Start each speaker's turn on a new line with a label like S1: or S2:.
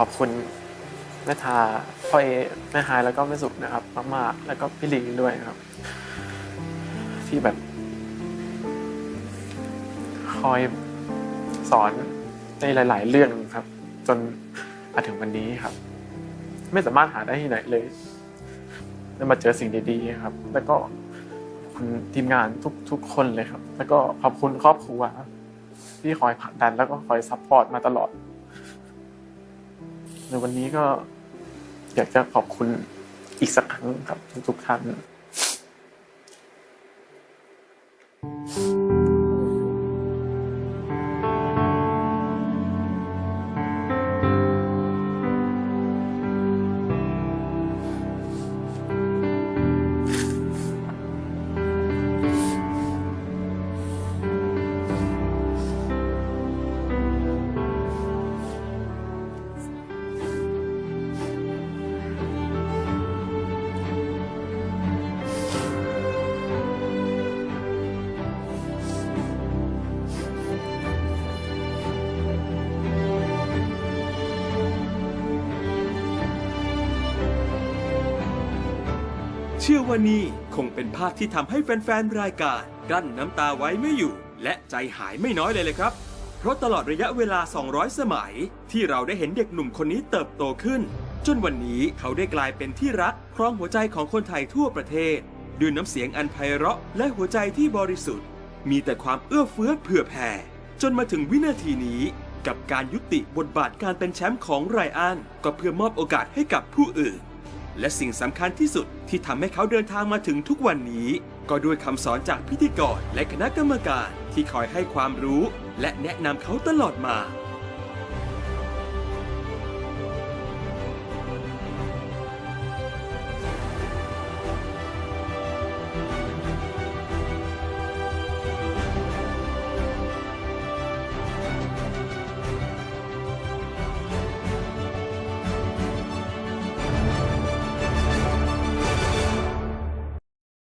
S1: ขอบคุณแม่ทาพ่อเอแม่ฮายแล้วก็แม่สุขนะครับมากๆแล้วก็พี่ลิงด้วยนะครับ ที่แบบ คอยสอนในหลาย ๆ เรื่องครับ จนมาถึงวันนี้ครับ ไม่สามารถหาได้ที่ไหนเลยได้มาเจอสิ่งดี ๆ ครับ แล้วก็คุณทีมงานทุกทุกคนเลยครับ แล้วก็ขอบคุณครอบครัวที่คอยผลักดันแล้วก็คอยซัพพอร์ตมาตลอด ในวันนี้ก็อยากจะขอบคุณอีกสักครั้งครับทุกๆท่าน
S2: เชื่อว่านี่คงเป็นภาพที่ทำให้แฟนๆ รายการ กลั้นน้ำตาไว้ไม่อยู่ และใจหายไม่น้อยเลยเลยครับ เพราะตลอดระยะเวลา 200 สมัย ที่เราได้เห็นเด็กหนุ่มคนนี้เติบโตขึ้น จนวันนี้เขาได้กลายเป็นที่รักครองหัวใจของคนไทยทั่วประเทศด้วยน้ำเสียงอันไพเราะและหัวใจที่บริสุทธิ์ มีแต่ความเอื้อเฟื้อเผื่อแผ่ จนมาถึงวินาทีนี้ กับการยุติบทบาทการเป็นแชมป์ของไรอันก็เพื่อมอบโอกาสให้กับผู้อื่น และสิ่งสำคัญที่สุดที่ทำให้เขาเดินทางมาถึงทุกวันนี้ ก็ด้วยคำสอนจากพิธีกรและคณะกรรมการที่คอยให้ความรู้ และแนะนำเขาตลอดมา